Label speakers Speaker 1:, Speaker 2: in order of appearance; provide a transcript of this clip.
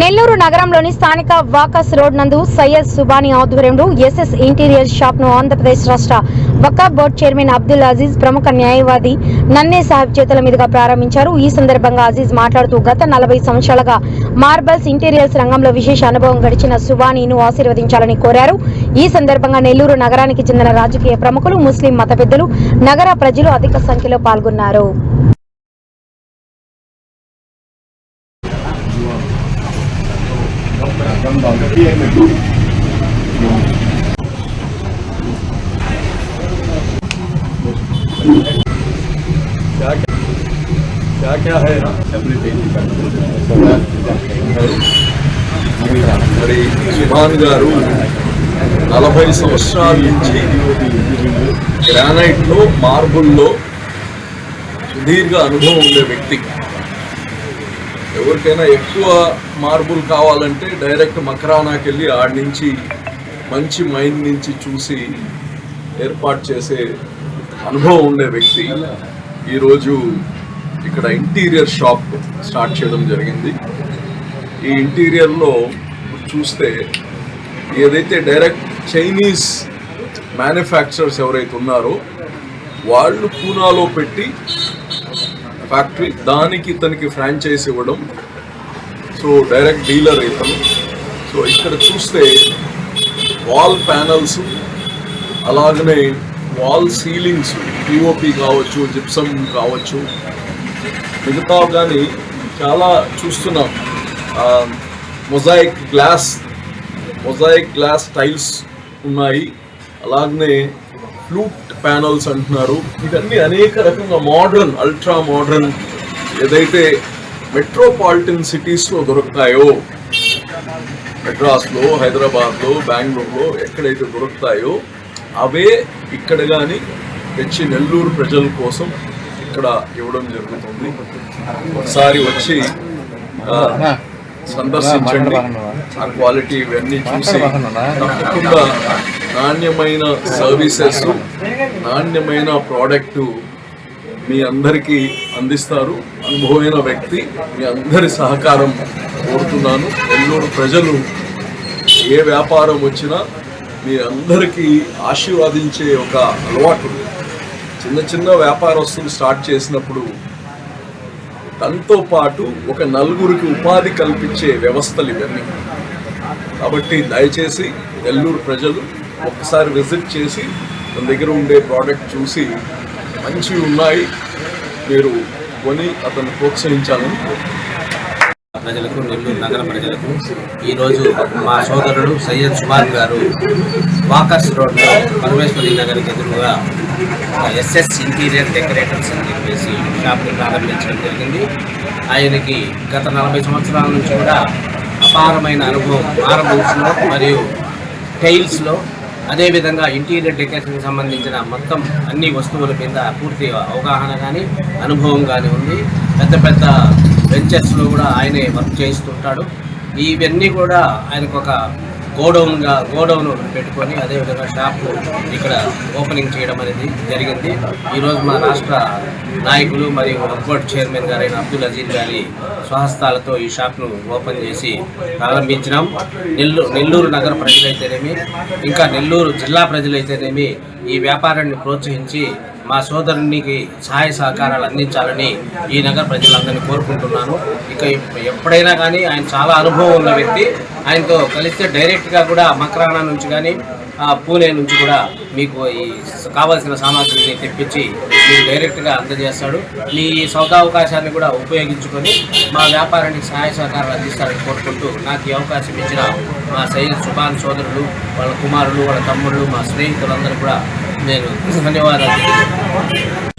Speaker 1: నెల్లూరు నగరంలోని స్థానిక వాకస్ రోడ్ నందు సయ్యద్ సుబానీ ఆధ్వర్యంలో ఎస్ఎస్ ఇంటీరియర్ షాప్ను ఆంధ్రప్రదేశ్ రాష్ట్ర వకాఫ్ బోర్డు చైర్మన్ అబ్దుల్ అజీజ్ ప్రముఖ న్యాయవాది నన్నే సాహెబ్ చేతుల మీదుగా ప్రారంభించారు. ఈ సందర్భంగా అజీజ్ మాట్లాడుతూ గత నలభై సంవత్సరాలుగా మార్బల్స్ ఇంటీరియర్స్ రంగంలో విశేష అనుభవం గడిచిన సుబానీను ఆశీర్వదించాలని కోరారు. ఈ సందర్భంగా నెల్లూరు నగరానికి చెందిన రాజకీయ ప్రముఖులు ముస్లిం మత పెద్దలు నగర ప్రజలు అధిక సంఖ్యలో పాల్గొన్నారు.
Speaker 2: क्या क्या क्या है మరి సుభాన్ గారు నలభై సంవత్సరాల నుంచి గ్రానైట్లో మార్బుల్లో సుదీర్ఘ అనుభవం ఉండే వ్యక్తి ఎవరికైనా ఎక్కువ మార్బుల్ కావాలంటే డైరెక్ట్ మకరానాకి వెళ్ళి ఆడి నుంచి మంచి మైండ్ నుంచి చూసి ఏర్పాటు చేసే అనుభవం ఉండే వ్యక్తి ఈరోజు ఇక్కడ ఇంటీరియర్ షాప్ స్టార్ట్ చేయడం జరిగింది. ఈ ఇంటీరియర్లో చూస్తే ఏదైతే డైరెక్ట్ చైనీస్ మ్యానుఫ్యాక్చరర్స్ ఎవరైతే ఉన్నారో వాళ్ళు పూనాలో పెట్టి ఫ్యాక్టరీ దానికి ఇతనికి ఫ్రాంచైజ్ ఇవ్వడం. సో డైరెక్ట్ డీలర్ ఇతను. సో ఇక్కడ చూస్తే వాల్ ప్యానల్స్ అలాగనే వాల్ సీలింగ్స్ పిఓపి కావచ్చు జిప్సమ్ కావచ్చు. మిగతా కానీ చాలా చూస్తున్నాం. Mosaic glass mosaic glass tiles ఉన్నాయి. అలాగనే ఫ్లూట్ ప్యానల్స్ అంటున్నారు. ఇవన్నీ అనేక రకంగా మోడర్న్ అల్ట్రా మోడర్న్ ఏదైతే మెట్రోపాలిటన్ సిటీస్లో దొరుకుతాయో మెడ్రాస్లో హైదరాబాద్లో బెంగళూరులో ఎక్కడైతే దొరుకుతాయో అవే ఇక్కడ కానీ తెచ్చి నెల్లూరు ప్రజల కోసం ఇక్కడ ఇవ్వడం జరుగుతుంది. ఒకసారి వచ్చి సందర్శించండి. ఆ క్వాలిటీ ఇవన్నీ చూసి తప్పకుండా నాణ్యమైన సర్వీసెస్ నాణ్యమైన ప్రోడక్టు మీ అందరికీ అందిస్తారు. అనుభవమైన వ్యక్తి మీ అందరి సహకారం కోరుతున్నాను. నెల్లూరు ప్రజలు ఏ వ్యాపారం వచ్చినా మీ అందరికీ ఆశీర్వాదించే ఒక అలవాటు చిన్న చిన్న వ్యాపారస్తులు స్టార్ట్ చేసినప్పుడు తనతో పాటు ఒక నలుగురికి ఉపాధి కల్పించే వ్యవస్థలు ఇవన్నీ కాబట్టి దయచేసి నెల్లూరు ప్రజలు ఒక్కసారి విజిట్ చేసి మన దగ్గర ఉండే ప్రోడక్ట్ చూసి మంచివి ఉన్నాయి మీరు కొని అతను ప్రోత్సహించాలని కోరుతున్నాను.
Speaker 3: ప్రజలకు నెల్లూరు నగర ప్రజలకు. ఈరోజు మా సోదరుడు సయ్యద్ సుమార్ గారు వాకర్స్ రోడ్లో పరమేశ్వరి నగర్కి ఎదురుగా ఎస్ఎస్ ఇంటీరియర్ డెకరేటర్స్ అని చెప్పేసి షాప్ని ప్రారంభించడం జరిగింది. ఆయనకి గత నలభై సంవత్సరాల నుంచి కూడా అపారమైన అనుభవం మార్బుల్స్లో మరియు టైల్స్లో అదేవిధంగా ఇంటీరియర్ డెకరేషన్కి సంబంధించిన మొత్తం అన్ని వస్తువుల మీద పూర్తి అవగాహన కానీ అనుభవం కానీ ఉంది. పెద్ద పెద్ద వెంచర్స్లో కూడా ఆయనే వర్క్ చేస్తుంటాడు ఇవన్నీ కూడా ఆయనకు ఒక గోడౌన్గా గోడౌన్ పెట్టుకొని అదేవిధంగా షాపు ఇక్కడ ఓపెనింగ్ చేయడం అనేది జరిగింది. ఈరోజు మా రాష్ట్ర నాయకులు మరియు బోర్డ్ చైర్మన్ గారైన అబ్దుల్ అజీజ్ గారి స్వహస్తాలతో ఈ షాప్ను ఓపెన్ చేసి ప్రారంభించినాం. నెల్లూరు నెల్లూరు నగర ప్రజలైతేనేమి ఇంకా నెల్లూరు జిల్లా ప్రజలైతేనేమి ఈ వ్యాపారాన్ని ప్రోత్సహించి మా సోదరునికి సహాయ సహకారాలు అందించాలని ఈ నగర ప్రజలందరినీ కోరుకుంటున్నాను. ఇక ఎప్పుడైనా కానీ ఆయన చాలా అనుభవం ఉన్న వ్యక్తి. ఆయనతో కలిస్తే డైరెక్ట్గా కూడా మక్రానా నుంచి కానీ ఆ, పూణే నుంచి కూడా మీకు ఈ కావాల్సిన సామాగ్రిని తెప్పించి మీకు డైరెక్ట్గా అందజేస్తాడు. మీ ఈ సౌదావకాశాన్ని కూడా ఉపయోగించుకొని మా వ్యాపారానికి సహాయ సహకారాలు అందిస్తారని కోరుకుంటూ నాకు ఈ అవకాశం ఇచ్చిన మా సయ్యద్ సుభాన్ సోదరులు వాళ్ళ కుమారులు వాళ్ళ తమ్ముళ్ళు మా స్నేహితులందరూ కూడా నేను ధన్యవాదాలు